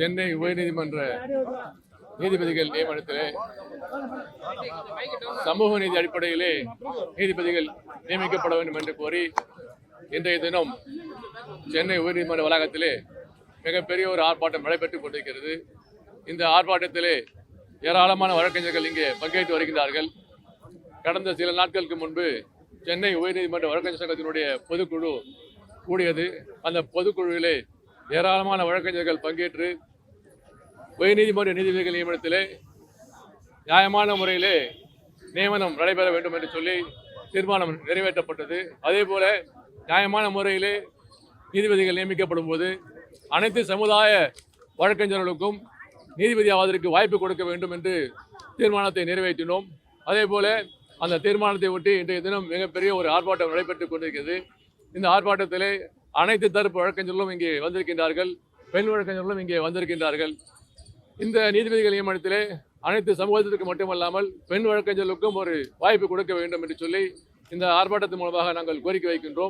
சென்னை உயர்நீதிமன்ற நீதிபதிகள் நியமனத்திலே சமூக நீதி அடிப்படையிலே நீதிபதிகள் நியமிக்கப்பட வேண்டும் என்று கோரி இன்றைய தினம் சென்னை உயர்நீதிமன்ற வளாகத்திலே மிகப்பெரிய ஒரு ஆர்ப்பாட்டம் நடைபெற்றுக் கொண்டிருக்கிறது. இந்த ஆர்ப்பாட்டத்திலே ஏராளமான வழக்கறிஞர்கள் இங்கே பங்கேற்று வருகின்றார்கள். கடந்த சில நாட்களுக்கு முன்பு சென்னை உயர்நீதிமன்ற வழக்கறிஞர் சங்கத்தினுடைய பொதுக்குழு கூடியது. அந்த பொதுக்குழுவிலே ஏராளமான வழக்கறிஞர்கள் பங்கேற்று உயர்நீதிமன்ற நீதிபதிகள் நியமனத்திலே நியாயமான முறையிலே நியமனம் நடைபெற வேண்டும் என்று சொல்லி தீர்மானம் நிறைவேற்றப்பட்டது. அதே போல நியாயமான முறையிலே நீதிபதிகள் நியமிக்கப்படும் போது அனைத்து சமுதாய வழக்கறிஞர்களுக்கும் நீதிபதி ஆவதற்கு வாய்ப்பு கொடுக்க வேண்டும் என்று தீர்மானத்தை நிறைவேற்றினோம். அதே போல அந்த தீர்மானத்தை ஒட்டி இன்றைய தினம் மிகப்பெரிய ஒரு ஆர்ப்பாட்டம் நடைபெற்றுக் கொண்டிருக்கிறது. இந்த ஆர்ப்பாட்டத்திலே அனைத்து தரப்பு வழக்கறிஞர்களும் இங்கே வந்திருக்கின்றார்கள். பெண் வழக்கறிஞர்களும் இங்கே வந்திருக்கின்றார்கள். இந்த நீதிபதிகள் நியமனத்திலே அனைத்து சமூகத்திற்கு மட்டுமல்லாமல் பெண் வழக்கறிஞர்களுக்கும் ஒரு வாய்ப்பு கொடுக்க வேண்டும் என்று சொல்லி இந்த ஆர்ப்பாட்டத்தின் மூலமாக நாங்கள் கோரிக்கை வைக்கின்றோம்.